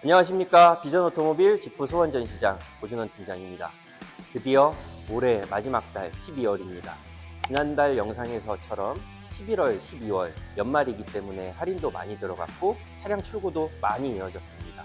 안녕하십니까 비전 오토모빌 지프 소원 전시장 고준원 팀장입니다. 드디어 올해 마지막 달 12월입니다. 지난달 영상에서처럼 11월, 12월 연말이기 때문에 할인도 많이 들어갔고 차량 출고도 많이 이어졌습니다.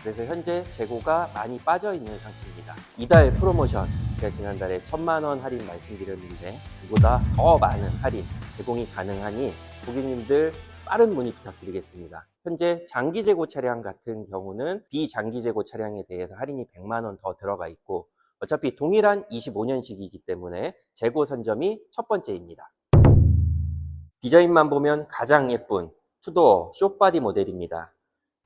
그래서 현재 재고가 많이 빠져 있는 상태입니다. 이달 프로모션 제가 지난달에 천만 원 할인 말씀드렸는데 그보다 더 많은 할인 제공이 가능하니 고객님들 빠른 문의 부탁드리겠습니다. 현재 장기 재고 차량 같은 경우는 비장기 재고 차량에 대해서 할인이 100만 원 더 들어가 있고 어차피 동일한 25년식이기 때문에 재고 선점이 첫 번째입니다. 디자인만 보면 가장 예쁜 투도어 쇼바디 모델입니다.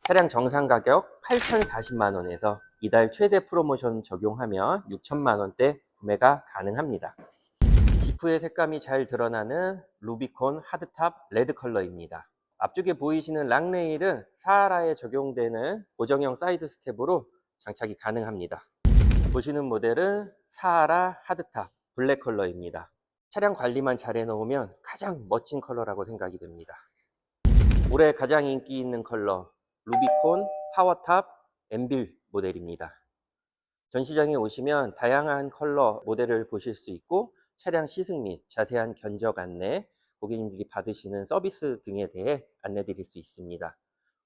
차량 정상 가격 8,040만 원에서 이달 최대 프로모션 적용하면 6천만 원대 구매가 가능합니다. 지프의 색감이 잘 드러나는 루비콘 하드탑 레드 컬러입니다. 앞쪽에 보이시는 랑레일은 사하라에 적용되는 고정형 사이드 스텝으로 장착이 가능합니다. 보시는 모델은 사하라 하드탑 블랙 컬러입니다. 차량 관리만 잘 해놓으면 가장 멋진 컬러라고 생각이 됩니다. 올해 가장 인기 있는 컬러 루비콘 파워탑 엠빌 모델입니다. 전시장에 오시면 다양한 컬러 모델을 보실 수 있고 차량 시승 및 자세한 견적 안내, 고객님들이 받으시는 서비스 등에 대해 안내 드릴 수 있습니다.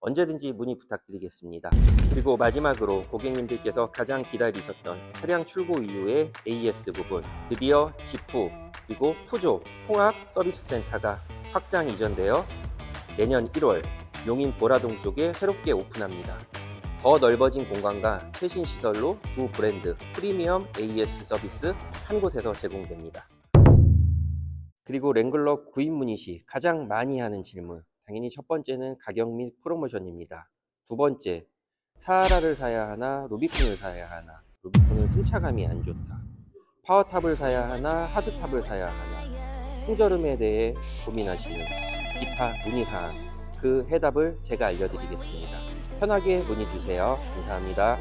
언제든지 문의 부탁드리겠습니다. 그리고 마지막으로 고객님들께서 가장 기다리셨던 차량 출고 이후의 AS 부분, 드디어 지프 그리고 푸조 통합 서비스 센터가 확장 이전되어 내년 1월 용인 보라동 쪽에 새롭게 오픈합니다. 더 넓어진 공간과 최신 시설로 두 브랜드 프리미엄 AS 서비스 한 곳에서 제공됩니다. 그리고 랭글러 구입 문의 시 가장 많이 하는 질문. 당연히 첫 번째는 가격 및 프로모션입니다. 두 번째, 사하라를 사야 하나, 루비콘을 사야 하나. 루비콘은 승차감이 안 좋다. 파워탑을 사야 하나, 하드탑을 사야 하나. 풍절음에 대해 고민하시는 기타 문의사항. 그 해답을 제가 알려드리겠습니다. 편하게 문의 주세요. 감사합니다.